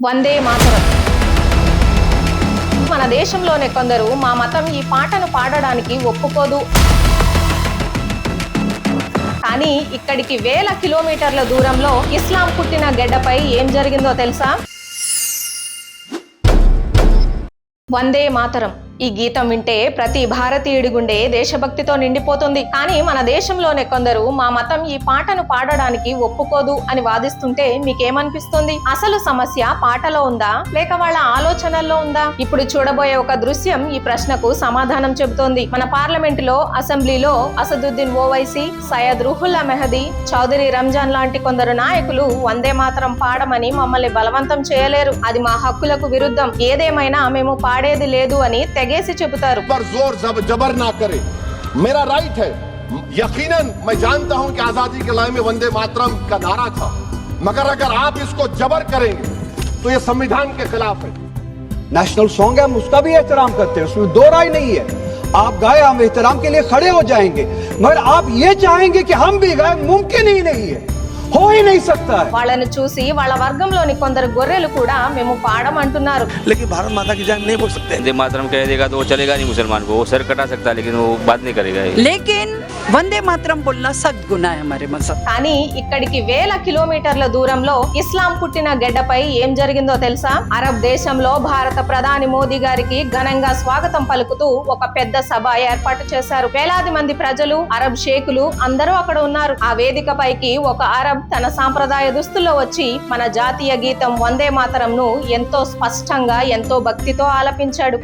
వందే మాతరం. మన దేశంలోనే కొందరు మా మతం ఈ పాటను పాడడానికి ఒప్పుకోదు. కానీ ఇక్కడికి వేల కిలోమీటర్ల దూరంలో ఇస్లాం పుట్టిన గెడ్డపై ఏం జరిగిందో తెలుసా? వందే మాతరం. ఈ గీతం వింటే ప్రతి భారతీయుడి గుండె దేశభక్తితో నిండిపోతుంది. కానీ మన దేశంలోనే కొందరు మా మతం ఈ పాటను పాడడానికి ఒప్పుకోదు అని వాదిస్తుంటే మీకేమనిపిస్తుంది? అసలు సమస్య పాటలో ఉందా? లేక వాళ్ళ ఆలోచనల్లో ఉందా? ఇప్పుడు చూడబోయే ఒక దృశ్యం ఈ ప్రశ్నకు సమాధానం చెబుతోంది. మన పార్లమెంట్లో అసెంబ్లీలో అసదుద్దీన్ ఓవైసీ సయ్యద్ రుహుల్లా మెహదీ చౌదరి రంజాన్ లాంటి కొందరు నాయకులు వందే మాత్రం పాడమని మమ్మల్ని బలవంతం చేయలేరు. అది మా హక్కులకు విరుద్ధం. ఏదేమైనా మేము పాడేది లేదు అని తెగేసి చెబుతారు पर जोर जब जबर ना करे मेरा राइट है यकीनन मैं जानता हूं कि आजादी के लड़ाई में वंदे मातरम का नारा था मगर अगर आप इसको जबर करेंगे तो ये संविधान के खिलाफ है नेशनल सॉन्ग है हम उसका भी एहतराम करते हैं उसमें दो राय नहीं है आप गाए हम एहतराम के लिए खड़े हो जाएंगे मगर आप ये चाहेंगे कि हम भी गाए मुमकिन ही नहीं है हो ही नहीं सकता है వాళ్ళను చూసి వాళ్ళ వర్గంలోని కొందరు గొర్రెలు కూడా మేము పాడమంటున్నారు लेकिन भारत माता की जय नहीं बोल सकते वंदे मातरम कह देगा तो वो चलेगा नहीं मुसलमान को वो सर कटा सकता है, लेकिन वो बात नहीं करेगा लेकिन वंदे मातरम बोलना सख्त गुना है हमारे मजहब కానీ ఇక్కడికి వేల కిలోమీటర్ల దూరంలో ఇస్లాం పుట్టిన గడ్డపై ఏం జరిగిందో తెలుసా అరబ్ దేశంలో భారత ప్రధాని మోదీ గారికి ఘనంగా స్వాగతం పలుకుతూ ఒక పెద్ద సభ ఏర్పాటు చేశారు వేలాది మంది ప్రజలు అరబ్ షేకులు అందరూ అక్కడ ఉన్నారు ఆ వేదిక పైకి ఒక అరబ్ తన సాంప్రదాయ దుస్తుల్లో వచ్చి మన జాతీయ గీతం వందే మాతరంను ఎంతో స్పష్టంగా ఎంతో భక్తితో ఆలపించాడు.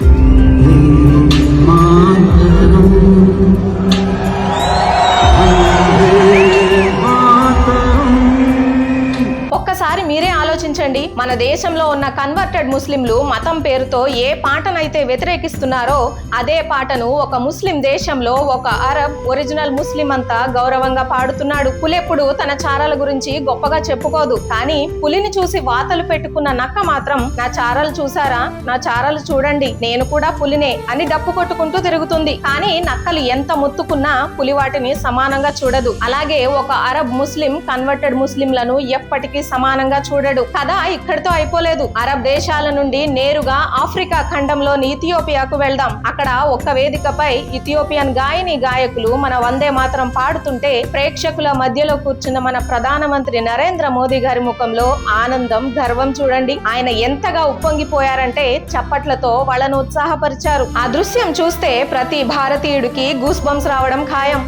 గమనించండి మన దేశంలో ఉన్న కన్వర్టెడ్ ముస్లింలు మతం పేరుతో ఏ పాటనైతే వ్యతిరేకిస్తున్నారో అదే పాటను ఒక ముస్లిం దేశంలో ఒక అరబ్ ఒరిజినల్ ముస్లిం అంతా గౌరవంగా పాడుతున్నాడు. పులెప్పుడు తన చారల గురించి గొప్పగా చెప్పుకోదు. కానీ పులిని చూసి వాతలు పెట్టుకున్న నక్క మాత్రం నా చారలు చూసారా? నా చారలు చూడండి. నేను కూడా పులినే అని డప్పు కొట్టుకుంటూ తిరుగుతుంది. కానీ నక్కలు ఎంత ముత్తుకున్నా పులి వాటిని సమానంగా చూడదు. అలాగే ఒక అరబ్ ముస్లిం కన్వర్టెడ్ ముస్లింలను ఎప్పటికీ సమానంగా చూడడు. కథ ఇక్కడితో అయిపోలేదు. అరబ్ దేశాల నుండి నేరుగా ఆఫ్రికా ఖండంలోని ఇథియోపియాకు వెళ్దాం. అక్కడ ఒక్క వేదికపై ఇథియోపియన్ గాయని గాయకులు మన వందే మాత్రం పాడుతుంటే ప్రేక్షకుల మధ్యలో కూర్చున్న మన ప్రధానమంత్రి నరేంద్ర మోదీ గారి ముఖంలో ఆనందం గర్వం చూడండి. ఆయన ఎంతగా ఉప్పొంగిపోయారంటే చప్పట్లతో వాళ్ళను ఉత్సాహపరిచారు. ఆ దృశ్యం చూస్తే ప్రతి భారతీయుడికి గూస్ బంప్స్ రావడం ఖాయం.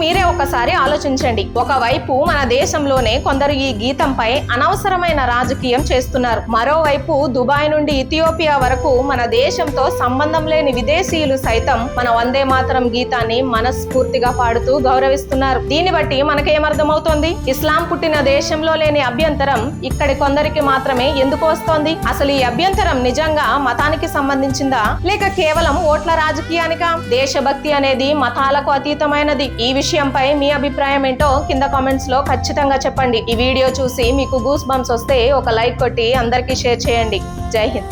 మీరే ఒకసారి ఆలోచించండి. ఒకవైపు మన దేశంలోనే కొందరు ఈ గీతంపై అనవసరమైన రాజకీయం చేస్తున్నారు. మరోవైపు దుబాయ్ నుండి ఇథియోపియా వరకు మన దేశంతో సంబంధం లేని విదేశీయులు సైతం మన వందే మాతరం గీతాన్ని మనస్ఫూర్తిగా పాడుతూ గౌరవిస్తున్నారు. దీన్ని బట్టి మనకేమర్థమవుతోంది? ఇస్లాం పుట్టిన దేశంలో లేని అభ్యంతరం ఇక్కడి కొందరికి మాత్రమే ఎందుకు వస్తోంది? అసలు ఈ అభ్యంతరం నిజంగా మతానికి సంబంధించిందా? లేక కేవలం ఓట్ల రాజకీయానికా? దేశభక్తి అనేది మతాలకు అతీతమైనది. ఈ విషయం విషయంపై మీ అభిప్రాయం ఏంటో కింద కామెంట్స్లో ఖచ్చితంగా చెప్పండి. ఈ వీడియో చూసి మీకు గూస్ బంప్స్ వస్తే ఒక లైక్ కొట్టి అందరికీ షేర్ చేయండి. జై హింద్.